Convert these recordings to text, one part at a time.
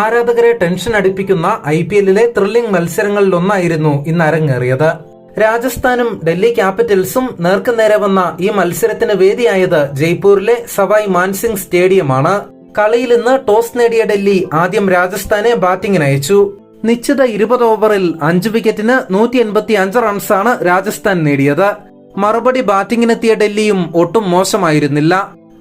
ആരാധകരെ ടെൻഷൻ അടിപ്പിക്കുന്ന I P എല്ലിലെ ത്രില്ലിംഗ് മത്സരങ്ങളിലൊന്നായിരുന്നു ഇന്ന് അരങ്ങേറിയത്. രാജസ്ഥാനും ഡൽഹി ക്യാപിറ്റൽസും നേർക്കുനേരെ വന്ന ഈ മത്സരത്തിന് വേദിയായത് ജയ്പൂരിലെ സവായ് മാൻസിംഗ് സ്റ്റേഡിയമാണ്. കളിയിൽ ഇന്ന് ടോസ് നേടിയ ഡൽഹി ആദ്യം രാജസ്ഥാനെ ബാറ്റിംഗിന് അയച്ചു. നിശ്ചിത ഇരുപത് ഓവറിൽ അഞ്ച് വിക്കറ്റിന് നൂറ്റി എൺപത്തി അഞ്ച് റൺസാണ് രാജസ്ഥാൻ നേടിയത്. മറുപടി ബാറ്റിംഗിനെത്തിയ ഡൽഹിയും ഒട്ടും മോശമായിരുന്നില്ല.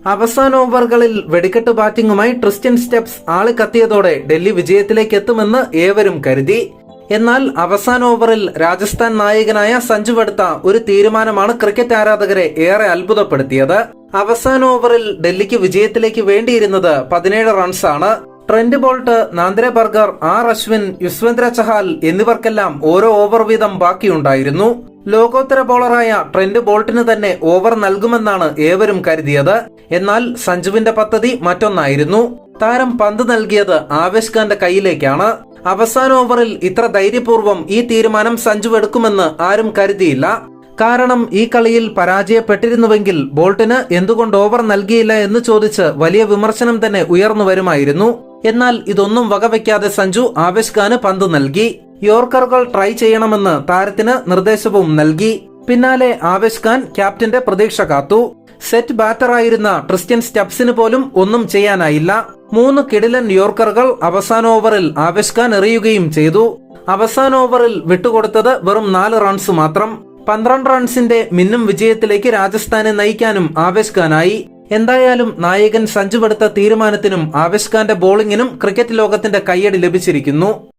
അവസാന ഓവറുകളിൽ വെടിക്കെട്ട് ബാറ്റിംഗുമായി ട്രിസ്റ്റ്യൻ സ്റ്റെപ്സ് ആൾ കത്തിയതോടെ ഡൽഹി വിജയത്തിലേക്ക് എത്തുമെന്ന് ഏവരും കരുതി. എന്നാൽ അവസാന ഓവറിൽ രാജസ്ഥാൻ നായകനായ സഞ്ജു എടുത്ത ഒരു തീരുമാനമാണ് ക്രിക്കറ്റ് ആരാധകരെ ഏറെ അത്ഭുതപ്പെടുത്തിയത്. അവസാന ഓവറിൽ ഡൽഹിക്ക് വിജയത്തിലേക്ക് വേണ്ടിയിരുന്നത് പതിനേഴ് റൺസാണ്. Trent Boult Nandre Burger R Ashwin Yuzvendra Chahal എന്നിവർക്കെല്ലാം ഓരോ ഓവർ വീതം ബാക്കിയുണ്ടായിരുന്നു. ലോകോത്തര ബോളറായ ട്രെൻഡ് ബോൾട്ടിന് തന്നെ ഓവർ നൽകുമെന്നാണ് ഏവരും കരുതിയത്. എന്നാൽ സഞ്ജുവിന്റെ പദ്ധതി മറ്റൊന്നായിരുന്നു. താരം പന്ത് നൽകിയത് ആവേശ് ഖാന്റെ കയ്യിലേക്കാണ്. അവസാന ഓവറിൽ ഇത്ര ധൈര്യപൂർവം ഈ തീരുമാനം സഞ്ജു എടുക്കുമെന്ന് ആരും കരുതിയില്ല. കാരണം ഈ കളിയിൽ പരാജയപ്പെട്ടിരുന്നുവെങ്കിൽ ബോൾട്ടിന് എന്തുകൊണ്ട് ഓവർ നൽകിയില്ല എന്ന് ചോദിച്ച് വലിയ വിമർശനം തന്നെ ഉയർന്നു വരുമായിരുന്നു. എന്നാൽ ഇതൊന്നും വകവയ്ക്കാതെ സഞ്ജു ആവേശ് ഖാന് പന്ത് നൽകി. യോർക്കറുകൾ ട്രൈ ചെയ്യണമെന്ന് താരത്തിന് നിർദ്ദേശവും നൽകി. പിന്നാലെ ആവേശ് ഖാൻ ക്യാപ്റ്റന്റെ പ്രതീക്ഷ കാത്തു. സെറ്റ് ബാറ്ററായിരുന്ന ക്രിസ്ത്യൻ സ്റ്റെപ്സിന് പോലും ഒന്നും ചെയ്യാനായില്ല. മൂന്ന് കിടിലൻ യോർക്കറുകൾ അവസാന ഓവറിൽ ആവേശ് ഖാൻ എറിയുകയും ചെയ്തു. അവസാന ഓവറിൽ വിട്ടുകൊടുത്തത് വെറും നാല് റൺസ് മാത്രം. പന്ത്രണ്ട് റൺസിന്റെ മിന്നും വിജയത്തിലേക്ക് രാജസ്ഥാനെ നയിക്കാനും ആവേശ് ഖാനായി എന്തായാലും നായകൻ സഞ്ജു തീരുമാനത്തിനും ആവേശ് ഖാന്റെ ബോളിംഗിനും ക്രിക്കറ്റ് ലോകത്തിന്റെ കയ്യടി ലഭിച്ചിരിക്കുന്നു.